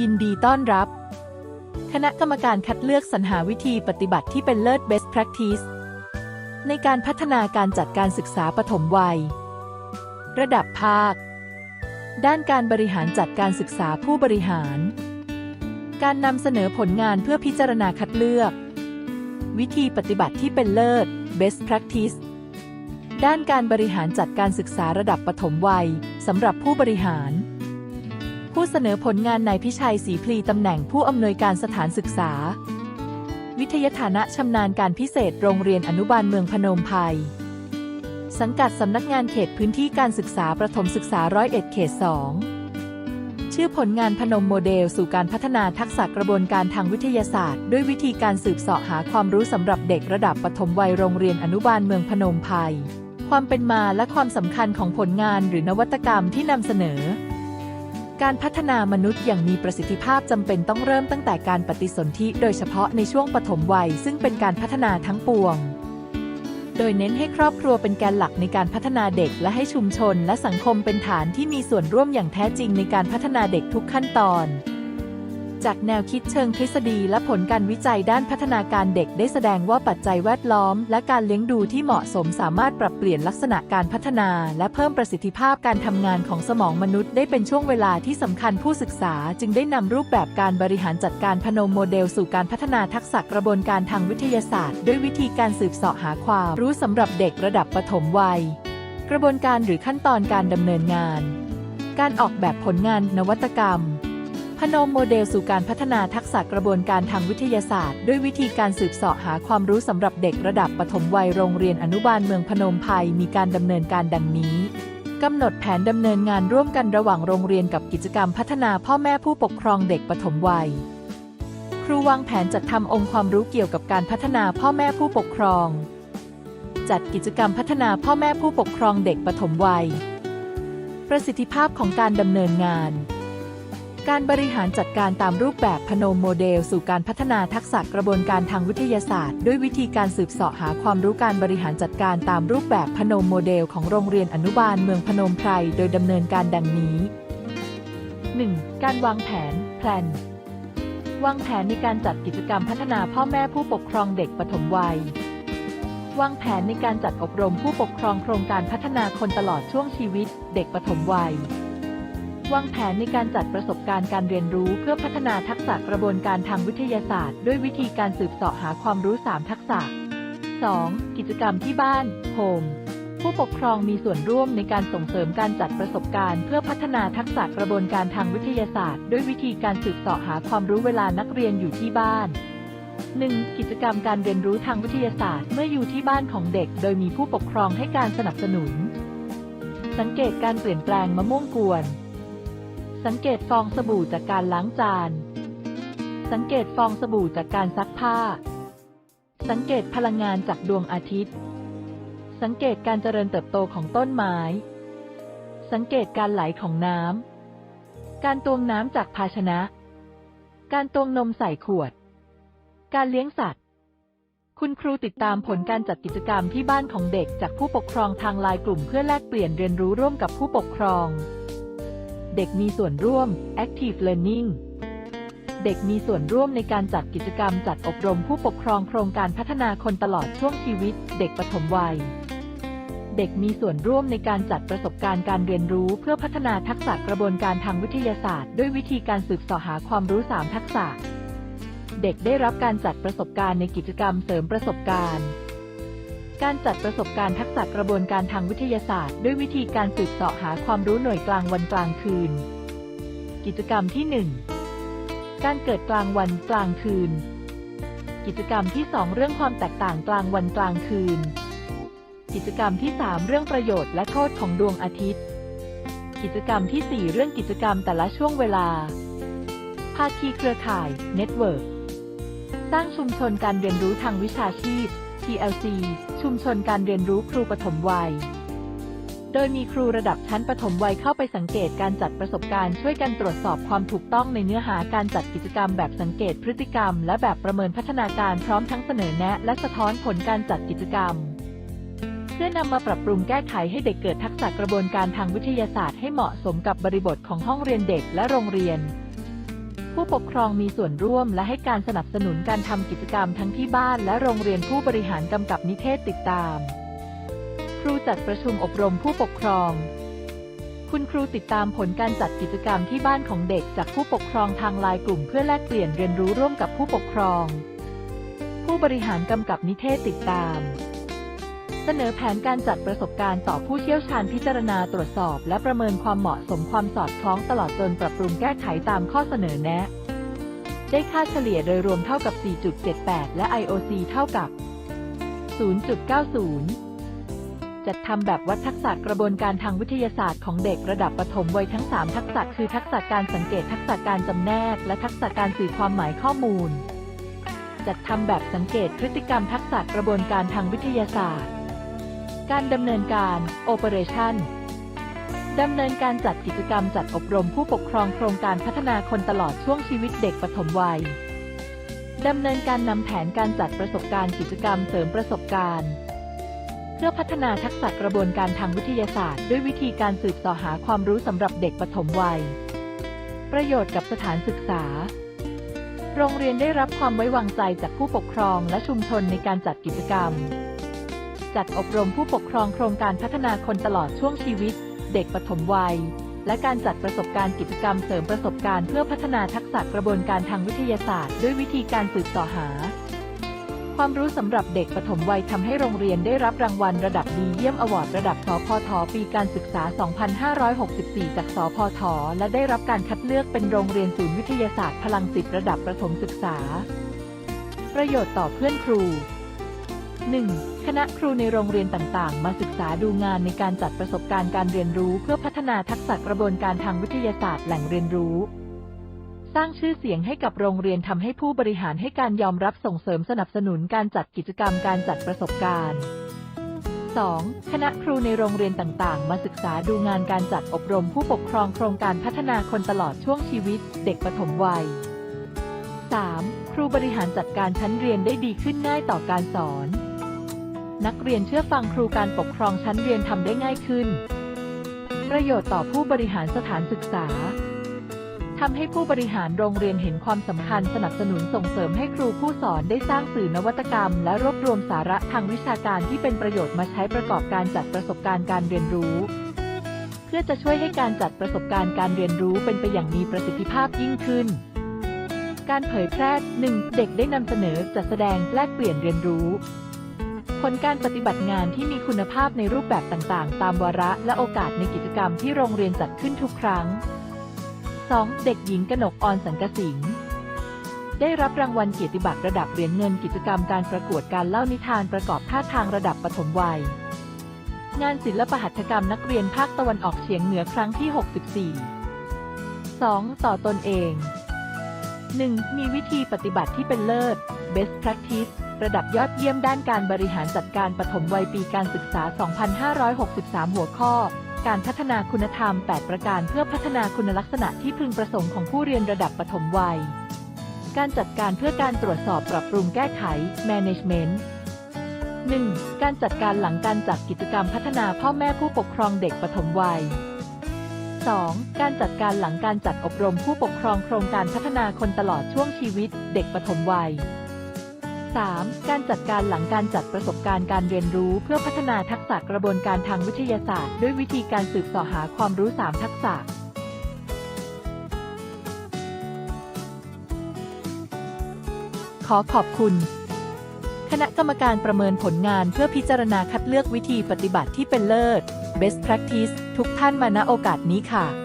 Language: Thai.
ยินดีต้อนรับ คณะกรรมการคัดเลือกสรรหาวิธีปฏิบัติที่เป็นเลิศ best practice ในการพัฒนาการจัดการศึกษาปฐมวัย ระดับภาค ด้านการบริหารจัดการศึกษาผู้บริหาร การนำเสนอผลงานเพื่อพิจารณาคัดเลือก วิธีปฏิบัติที่เป็นเลิศ best practice ด้านการบริหารจัดการศึกษาระดับปฐมวัยสำหรับผู้บริหาร ผู้เสนอผลงานนายพิชัยศรีพลีตำแหน่งผู้อำนวยการสถานศึกษา วิทยาฐานะชำนาญการพิเศษโรงเรียนอนุบาลเมืองพนมไพรสังกัดสำนักงานเขตพื้นที่การศึกษาประถมศึกษาร้อยเอ็ดเขตสองชื่อผลงานพนมโมเดลสู่การพัฒนาทักษะกระบวนการทางวิทยาศาสตร์ ด้วยวิธีการสืบเสาะหาความรู้สำหรับเด็กระดับปฐมวัยโรงเรียนอนุบาลเมืองพนมไพรความเป็นมาและความสำคัญของผลงานหรือนวัตกรรมที่นำเสนอ การพัฒนามนุษย์อย่างมีประสิทธิภาพจำเป็นต้องเริ่มตั้งแต่การปฏิสนธิโดยเฉพาะในช่วงปฐมวัย ซึ่งเป็นการพัฒนาทั้งปวง โดยเน้นให้ครอบครัวเป็นแกนหลักในการพัฒนาเด็กและให้ชุมชน และสังคมเป็นฐานที่มีส่วนร่วมอย่างแท้จริงในการพัฒนาเด็กทุกขั้นตอน จากแนวคิดเชิงทฤษฎีและผลการวิจัยด้านพัฒนาการเด็กได้แสดงว่าปัจจัยแวดล้อม และการเลี้ยงดูที่เหมาะสมสามารถปรับเปลี่ยนลักษณะการพัฒนา และเพิ่มประสิทธิภาพการทำงานของสมองมนุษย์ได้เป็นช่วงเวลาที่สำคัญผู้ศึกษา จึงได้นำรูปแบบการบริหารจัดการพนมโมเดลสู่การพัฒนาทักษะกระบวนการทางวิทยาศาสตร์ ด้วยวิธีการสืบเสาะหาความรู้สำหรับเด็กระดับปฐมวัย กระบวนการหรือขั้นตอนการดำเนินงาน การออกแบบผลงานนวัตกรรม พนมโมเดลสู่การพัฒนาทักษะกระบวนการทางวิทยาศาสตร์ ด้วยวิธีการสืบเสาะหาความรู้สำหรับเด็กระดับปฐมวัยโรงเรียนอนุบาลเมืองพนมไพรมีการดำเนินการดังนี้กำหนดแผนดำเนินงานร่วมกันระหว่างโรงเรียนกับกิจกรรมพัฒนาพ่อแม่ผู้ปกครองเด็กปฐมวัย ครูวางแผนจัดทำองค์ความรู้เกี่ยวกับการพัฒนาพ่อแม่ผู้ปกครอง จัดกิจกรรมพัฒนาพ่อแม่ผู้ปกครองเด็กปฐมวัย ประสิทธิภาพของการดำเนินงาน การบริหารจัดการตามรูปแบบพนมโมเดล สู่การพัฒนาทักษะกระบวนการทางวิทยาศาสตร์ ด้วยวิธีการสืบเสาะหาความรู้การบริหารจัดการตามรูปแบบพนมโมเดลของโรงเรียนอนุบาลเมืองพนมไพรโดยดำเนินการดังนี้ 1. การวางแผน แพลน วางแผนในการจัดกิจกรรมพัฒนาพ่อแม่ผู้ปกครองเด็กปฐมวัยวางแผนในการจัดอบรมผู้ปกครองโครงการพัฒนาคนตลอดช่วงชีวิต เด็กปฐมวัย วางแผนในการจัดประสบการณ์การเรียนรู้เพื่อพัฒนาทักษะกระบวนการทางวิทยาศาสตร์ ด้วยวิธีการสืบเสาะหาความรู้ 3 ทักษะ 2. กิจกรรมที่บ้านโฮมผู้ปกครองมีส่วนร่วมในการส่งเสริมการจัดประสบการณ์ เพื่อพัฒนาทักษะกระบวนการทางวิทยาศาสตร์ ด้วยวิธีการสืบเสาะหาความรู้เวลานักเรียนอยู่ที่บ้าน 1. กิจกรรมการเรียนรู้ทางวิทยาศาสตร์ เมื่ออยู่ที่บ้านของเด็ก โดยมีผู้ปกครองให้การสนับสนุน สังเกตการเปลี่ยนแปลงมะม่วงกวน สังเกตฟองสบู่จากการล้างจาน สังเกตฟองสบู่จากการซักผ้า สังเกตพลังงานจากดวงอาทิตย์ สังเกตการเจริญเติบโตของต้นไม้ สังเกตการไหลของน้ำ การตวงน้ำจากภาชนะ การตวงนมใส่ขวด การเลี้ยงสัตว์ คุณครูติดตามผลการจัดกิจกรรมที่บ้านของเด็กจากผู้ปกครองทางไลน์กลุ่มเพื่อแลกเปลี่ยนเรียนรู้ร่วมกับผู้ปกครอง เด็กมีส่วนร่วม Active Learning เด็กมีส่วนร่วมในการจัดกิจกรรมจัดอบรมผู้ปกครองโครงการพัฒนาคนตลอดช่วงชีวิต เด็กปฐมวัย เด็กมีส่วนร่วมในการจัดประสบการณ์การเรียนรู้เพื่อพัฒนาทักษะกระบวนการทางวิทยาศาสตร์ ด้วยวิธีการสืบเสาะหาความรู้ 3 ทักษะ เด็กได้รับการจัดประสบการณ์ในกิจกรรมเสริมประสบการณ์ การจัดประสบการณ์ทักษะกระบวนการทางวิทยาศาสตร์ ด้วยวิธีการสืบเสาะหาความรู้หน่วยกลางวันกลางคืน กิจกรรมที่ 1 การเกิดกลางวันกลางคืน กิจกรรมที่ 2 เรื่องความแตกต่างกลางวันกลางคืน กิจกรรมที่ 3 เรื่องประโยชน์และโทษของดวงอาทิตย์ กิจกรรมที่ 4 เรื่องกิจกรรมแต่ละช่วงเวลา ภาคีเครือข่ายเน็ตเวิร์กสร้างชุมชนการเรียนรู้ทางวิชาชีพ TLC ชุมชนการเรียนรู้ครูปฐมวัย โดยมีครูระดับชั้นปฐมวัยเข้าไปสังเกตการจัดประสบการณ์ช่วยกันตรวจสอบความถูกต้องในเนื้อหาการจัดกิจกรรมแบบสังเกตพฤติกรรม และแบบประเมินพัฒนาการพร้อมทั้งเสนอแนะ และสะท้อนผลการจัดกิจกรรม เพื่อนำมาปรับปรุงแก้ไขให้เด็กเกิดทักษะกระบวนการทางวิทยาศาสตร์ให้เหมาะสมกับบริบทของห้องเรียนเด็กและโรงเรียน ผู้ปกครองมีส่วนร่วมและให้การสนับสนุนการทำกิจกรรมทั้งที่บ้านและโรงเรียนผู้บริหารกำกับนิเทศติดตาม ครูจัดประชุมอบรมผู้ปกครอง คุณครูติดตามผลการจัดกิจกรรมที่บ้านของเด็กจากผู้ปกครองทางไลน์กลุ่มเพื่อแลกเปลี่ยนเรียนรู้ร่วมกับผู้ปกครอง ผู้บริหารกำกับนิเทศติดตาม เสนอแผนการจัดประสบการณ์ต่อผู้เชี่ยวชาญพิจารณาตรวจสอบ และประเมินความเหมาะสมความสอดคล้องตลอดจนปรับปรุงแก้ไขตามข้อเสนอแนะ ได้ค่าเฉลี่ยโดยรวมเท่ากับ 4.78 และ IOC เท่ากับ 0.90 จัดทำแบบวัดทักษะกระบวนการทางวิทยาศาสตร์ของเด็กระดับประถมวัยทั้ง 3 ทักษะคือทักษะการสังเกตทักษะการจำแนก และทักษะการสื่อความหมายข้อมูลจัดทำแบบสังเกตพฤติกรรมทักษะกระบวนการทางวิทยาศาสตร์ การดำเนินการ Operation ดำเนินการจัดกิจกรรมจัดอบรมผู้ปกครองโครงการพัฒนาคนตลอดช่วงชีวิตเด็กปฐมวัย ดำเนินการนำแผนการจัดประสบการณ์กิจกรรมเสริมประสบการณ์ เพื่อพัฒนาทักษะกระบวนการทางวิทยาศาสตร์ ด้วยวิธีการสืบเสอหาความรู้สำหรับเด็กปฐมวัย ประโยชน์กับสถานศึกษา โรงเรียนได้รับความไว้วางใจจากผู้ปกครองและชุมชนในการจัดกิจกรรม จัดอบรมผู้ปกครองโครงการพัฒนาคนตลอดช่วงชีวิต เด็กปฐมวัย และการจัดประสบการณ์กิจกรรมเสริมประสบการณ์เพื่อพัฒนาทักษะกระบวนการทางวิทยาศาสตร์ ด้วยวิธีการสืบเสอหา ความรู้สำหรับเด็กปฐมวัยทำให้โรงเรียนได้รับรางวัลระดับดีเยี่ยมอวอร์ดระดับสพทปีการศึกษา 2564 จากสพทและได้รับการคัดเลือกเป็นโรงเรียนศูนย์วิทยาศาสตร์พลังจิตระดับประถมศึกษา ประโยชน์ต่อเพื่อนครู 1. คณะครูในโรงเรียนต่างๆ มาศึกษาดูงานในการจัดประสบการณ์การเรียนรู้เพื่อพัฒนาทักษะกระบวนการทางวิทยาศาสตร์แหล่งเรียนรู้ สร้างชื่อเสียงให้กับโรงเรียนทำให้ผู้บริหารให้การยอมรับส่งเสริมสนับสนุนการจัดกิจกรรมการจัดประสบการณ์ 2. คณะครูในโรงเรียนต่างๆ มาศึกษาดูงานการจัดอบรมผู้ปกครองโครงการพัฒนาคนตลอดช่วงชีวิต เด็กปฐมวัย 3. ครูบริหารจัดการชั้นเรียนได้ดีขึ้นง่ายต่อการสอน นักเรียนเชื่อฟังครูการปกครองชั้นเรียนทำได้ง่ายขึ้น ประโยชน์ต่อผู้บริหารสถานศึกษาทำให้ผู้บริหารโรงเรียนเห็นความสำคัญสนับสนุนส่งเสริมให้ครูผู้สอนได้สร้างสื่อนวัตกรรม และรวบรวมสาระทางวิชาการที่เป็นประโยชน์มาใช้ประกอบการจัดประสบการณ์การเรียนรู้ เพื่อจะช่วยให้การจัดประสบการณ์การเรียนรู้เป็นไปอย่างมีประสิทธิภาพยิ่งขึ้น การเผยแพร่หนึ่งเด็กได้นำเสนอจัดแสดงแลกเปลี่ยนเรียนรู้ ผลการปฏิบัติงานที่มีคุณภาพในรูปแบบต่างๆ ตามวาระและโอกาสในกิจกรรมที่โรงเรียนจัดขึ้นทุกครั้ง 2. เด็กหญิงกนกออนสังกสิงได้รับรางวัลเกียรติบัตรระดับเหรียญเงินกิจกรรมการประกวดการเล่านิทานประกอบท่าทางระดับปฐมวัย งานศิลปหัตถกรรมนักเรียนภาคตะวันออกเฉียงเหนือครั้งที่ 64 2. ต่อตนเอง 1. มีวิธีปฏิบัติที่เป็นเลิศ best practice ระดับยอดเยี่ยมด้านการบริหารจัดการปฐมวัยปีการศึกษา 2563 หัวข้อ การพัฒนาคุณธรรม 8 ประการเพื่อพัฒนาคุณลักษณะที่พึงประสงค์ของผู้เรียนระดับปฐมวัย การจัดการเพื่อการตรวจสอบปรับปรุงแก้ไข management 1. การจัดการหลังการจัดกิจกรรมพัฒนาพ่อแม่ผู้ปกครองเด็กปฐมวัย 2. การจัดการหลังการจัดอบรมผู้ปกครองโครงการพัฒนาคนตลอดช่วงชีวิต เด็กปฐมวัย 3. การจัดการหลังการจัดประสบการณ์การเรียนรู้เพื่อพัฒนาทักษะกระบวนการทางวิทยาศาสตร์ ด้วยวิธีการสืบเสอหาความรู้ 3 ทักษะขอขอบคุณ คณะกรรมการประเมินผลงานเพื่อพิจารณาคัดเลือกวิธีปฏิบัติที่เป็นเลิศ Best Practice ทุกท่านมาณโอกาสนี้ค่ะ